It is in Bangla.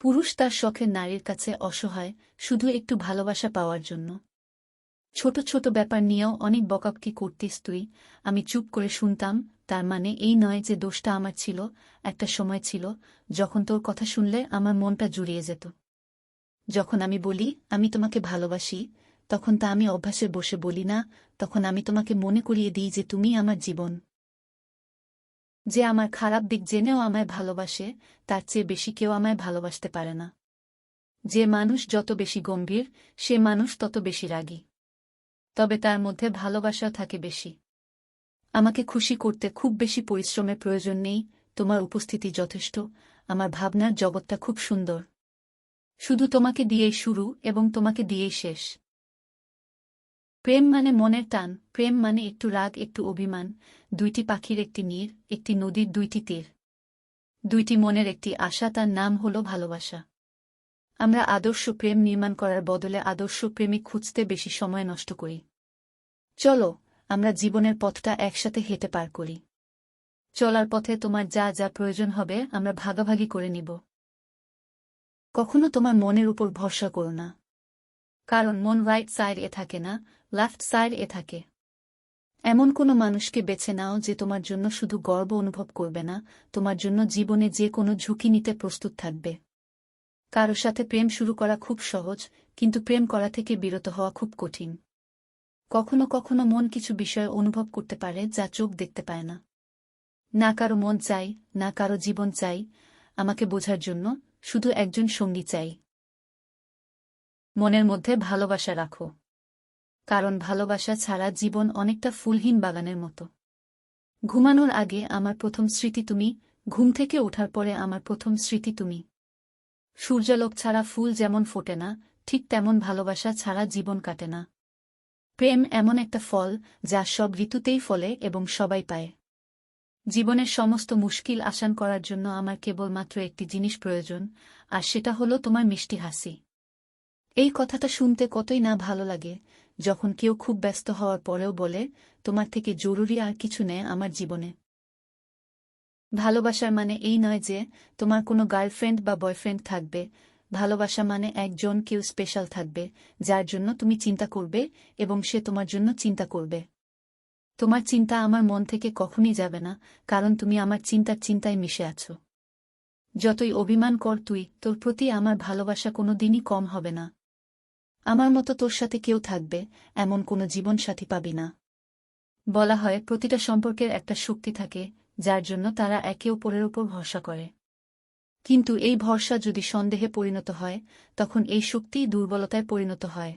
পুরুষ তার শখের নারীর কাছে অসহায়, শুধু একটু ভালোবাসা পাওয়ার জন্য। ছোট ছোট ব্যাপার নিয়েও অনেক বকাবকি করতিস তুই, আমি চুপ করে শুনতাম, তার মানে এই নয় যে দোষটা আমার ছিল, একটা সময় ছিল, যখন তোর কথা শুনলে আমার মনটা জুড়িয়ে যেত। যখন আমি বলি, আমি তোমাকে ভালোবাসি তখন তা আমি অভ্যাসে বসে বলি না, তখন আমি তোমাকে মনে করিয়ে দিই যে তুমি আমার জীবন। যে আমার খারাপ দিক জেনেও আমায় ভালোবাসে, তার চেয়ে বেশি কেউ আমায় ভালোবাসতে পারে না। যে মানুষ যত বেশি গম্ভীর, সে মানুষ তত বেশি রাগী। তবে তার মধ্যে ভালোবাসা থাকে বেশি। আমাকে খুশি করতে খুব বেশি পরিশ্রমের প্রয়োজন নেই, তোমার উপস্থিতি যথেষ্ট, আমার ভাবনার জগৎটা খুব সুন্দর। শুধু তোমাকে দিয়েই শুরু এবং তোমাকে দিয়েই শেষ। প্রেম মানে মনের টান, প্রেম মানে একটু রাগ, একটু অভিমান। দুইটি পাখির একটি নীর, একটি নদীর দুইটি তীর। দুইটি মনের একটি আশা, তার নাম হল ভালোবাসা। আমরা আদর্শ প্রেম নির্মাণ করার বদলে আদর্শ প্রেমিক খুঁজতে বেশি সময় নষ্ট করি। চলো, আমরা জীবনের পথটা একসাথে হেঁটে পার করি। চলার পথে তোমার যা যা প্রয়োজন হবে, আমরা ভাগাভাগি করে নিব। কখনো তোমার মনের উপর ভরসা করো না। কারণ মন রাইট সাইড এ থাকে না লেফট সাইড এ থাকে। এমন কোনো মানুষকে বেছে নাও যে তোমার জন্য শুধু গর্ব অনুভব করবে না, তোমার জন্য জীবনে যে কোনো ঝুঁকি নিতে প্রস্তুত থাকবে। কারও সাথে প্রেম শুরু করা খুব সহজ, কিন্তু প্রেম করা থেকে বিরত হওয়া খুব কঠিন। কখনো কখনো মন কিছু বিষয় অনুভব করতে পারে যা চোখ দেখতে পায় না। না কারও মন চাই, না কারও জীবন চাই, আমাকে বোঝার জন্য শুধু একজন সঙ্গী চাই। মনের মধ্যে ভালোবাসা রাখো। কারণ ভালোবাসা ছাড়া জীবন অনেকটা ফুলহীন বাগানের মতো। ঘুমানোর আগে আমার প্রথম স্মৃতি তুমি, ঘুম থেকে ওঠার পরে আমার প্রথম স্মৃতি তুমি। সূর্যালোক ছাড়া ফুল যেমন ফোটে না, ঠিক তেমন ভালোবাসা ছাড়া জীবন কাটে না। প্রেম এমন একটা ফল, যা সব ঋতুতেই ফলে এবং সবাই পায়। জীবনের সমস্ত মুশকিল আসান করার জন্য আমার কেবলমাত্র একটি জিনিস প্রয়োজন, আর সেটা হলো তোমার মিষ্টি হাসি। এই কথাটা শুনতে কতই না ভালো লাগে, যখন কেউ খুব ব্যস্ত হওয়ার পরেও বলে, তোমার থেকে জরুরি আর কিছু নেই আমার জীবনে। ভালোবাসার মানে এই নয় যে, তোমার কোনো গার্লফ্রেন্ড বা বয়ফ্রেন্ড থাকবে। ভালোবাসা মানে একজন কেউ স্পেশাল থাকবে, যার জন্য তুমি চিন্তা করবে এবং সে তোমার জন্য চিন্তা করবে। তোমার চিন্তা আমার মন থেকে কখনই যাবে না, কারণ তুমি আমার চিন্তার চিন্তায় মিশে আছো। যতই অভিমান কর তুই, তোর প্রতি আমার ভালোবাসা কোনো দিনই কম হবে না। আমার মতো তোর সাথে কেউ থাকবে, এমন কোনো জীবনসাথী পাবি না। বলা হয়, প্রতিটা সম্পর্কের একটা শক্তি থাকে, যার জন্য তারা একে অপরের ওপর ভরসা করে। কিন্তু এই ভরসা যদি সন্দেহে পরিণত হয়, তখন এই শক্তি দুর্বলতায় পরিণত হয়।